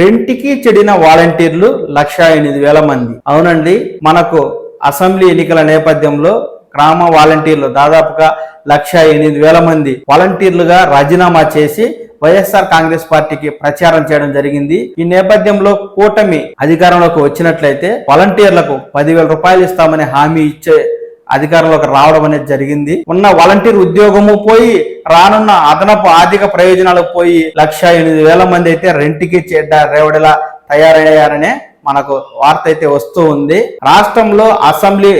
రెంటికి చెడిన వాలంటీర్లు లక్ష ఎనిమిది వేల మంది. అవునండి మనకు అసెంబ్లీ ఎన్నికల నేపథ్యంలో గ్రామ వాలంటీర్లు దాదాపుగా లక్ష ఎనిమిది వేల మంది వాలంటీర్లుగా రాజీనామా చేసి వైఎస్ఆర్ కాంగ్రెస్ పార్టీకి ప్రచారం చేయడం జరిగింది. ఈ నేపథ్యంలో కూటమి అధికారంలోకి వచ్చినట్లయితే వాలంటీర్లకు పదివేల రూపాయలు ఇస్తామని హామీ ఇచ్చే అధికారంలోకి రావడం అనేది జరిగింది. ఉన్న వాలంటీర్ ఉద్యోగము పోయి రానున్న అదనపు ఆర్థిక ప్రయోజనాలు పోయి లక్ష ఎనిమిది వేల మంది అయితే రెంటికి చెడ్డ రేవడిలా తయారయ్యారనే మనకు వార్త అయితే వస్తూ ఉంది. రాష్ట్రంలో అసెంబ్లీ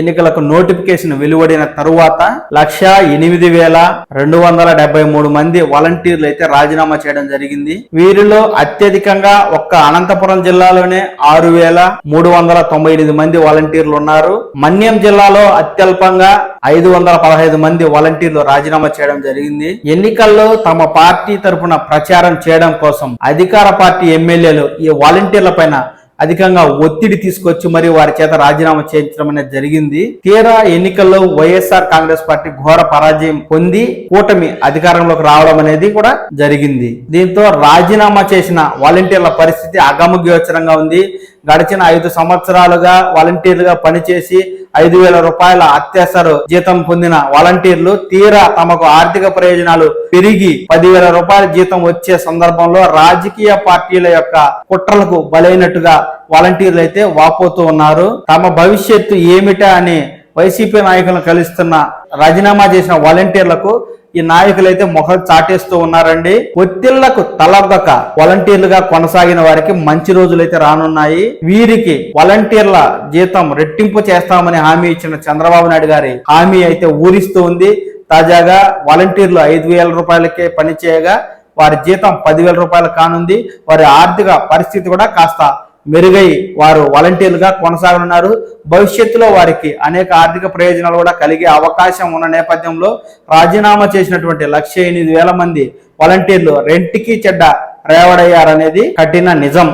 ఎన్నికలకు నోటిఫికేషన్ వెలువడిన తరువాత లక్ష ఎనిమిది వేల రెండు వందల డెబ్బై మూడు మంది వాలంటీర్లు అయితే రాజీనామా చేయడం జరిగింది. వీరిలో అత్యధికంగా ఒక్క అనంతపురం జిల్లాలోనే ఆరు వేల మూడు వందల తొంభై ఎనిమిది మంది వాలంటీర్లు ఉన్నారు. మన్యం జిల్లాలో అత్యల్పంగా ఐదు వందల పదహైదు మంది వాలంటీర్లు రాజీనామా చేయడం జరిగింది. ఎన్నికల్లో తమ పార్టీ తరపున ప్రచారం చేయడం కోసం అధికార పార్టీ ఎమ్మెల్యేలు ఈ వాలంటీర్ల పైన అధికంగా ఒత్తిడి తీసుకొచ్చి మరి వారి చేత రాజీనామా చేయించడం అనేది జరిగింది. తీరా ఎన్నికల్లో వైఎస్ఆర్ కాంగ్రెస్ పార్టీ ఘోర పరాజయం పొంది కూటమి అధికారంలోకి రావడం అనేది కూడా జరిగింది. దీంతో రాజీనామా చేసిన వాలంటీర్ల పరిస్థితి అగమగోచరంగా ఉంది. గడిచిన ఐదు సంవత్సరాలుగా వాలంటీర్లుగా పనిచేసి ఐదు వేల రూపాయల అత్యవసర జీతం పొందిన వాలంటీర్లు తీరా తమకు ఆర్థిక ప్రయోజనాలు పెరిగి పదివేల రూపాయల జీతం వచ్చే సందర్భంలో రాజకీయ పార్టీల యొక్క కుట్రలకు బలైనట్టుగా వాలంటీర్లు అయితే వాపోతూ ఉన్నారు. తమ భవిష్యత్తు ఏమిటా అని వైసీపీ నాయకులను కలుస్తున్న రాజీనామా చేసిన వాలంటీర్లకు ఈ నాయకులైతే మొహం చాటేస్తూ ఉన్నారండి. ఒత్తిళ్ళకు తలొగ్గక వాలంటీర్లుగా కొనసాగిన వారికి మంచి రోజులైతే రానున్నాయి. వీరికి వాలంటీర్ల జీతం రెట్టింపు చేస్తామని హామీ ఇచ్చిన చంద్రబాబు నాయుడు గారి హామీ అయితే ఊరిస్తూ ఉంది. తాజాగా వాలంటీర్లు ఐదు వేల రూపాయలకే పనిచేయగా వారి జీతం పదివేల రూపాయలు కానుంది. వారి ఆర్థిక పరిస్థితి కూడా కాస్త మెరుగై వారు వాలంటీర్లుగా కొనసాగనున్నారు. భవిష్యత్తులో వారికి అనేక ఆర్థిక ప్రయోజనాలు కూడా కలిగే అవకాశం ఉన్న నేపథ్యంలో రాజీనామా చేసినటువంటి లక్ష ఎనిమిది వేల మంది వాలంటీర్లు రెంటికి చెడ్డ రేవడయ్యారనేది కఠిన నిజం.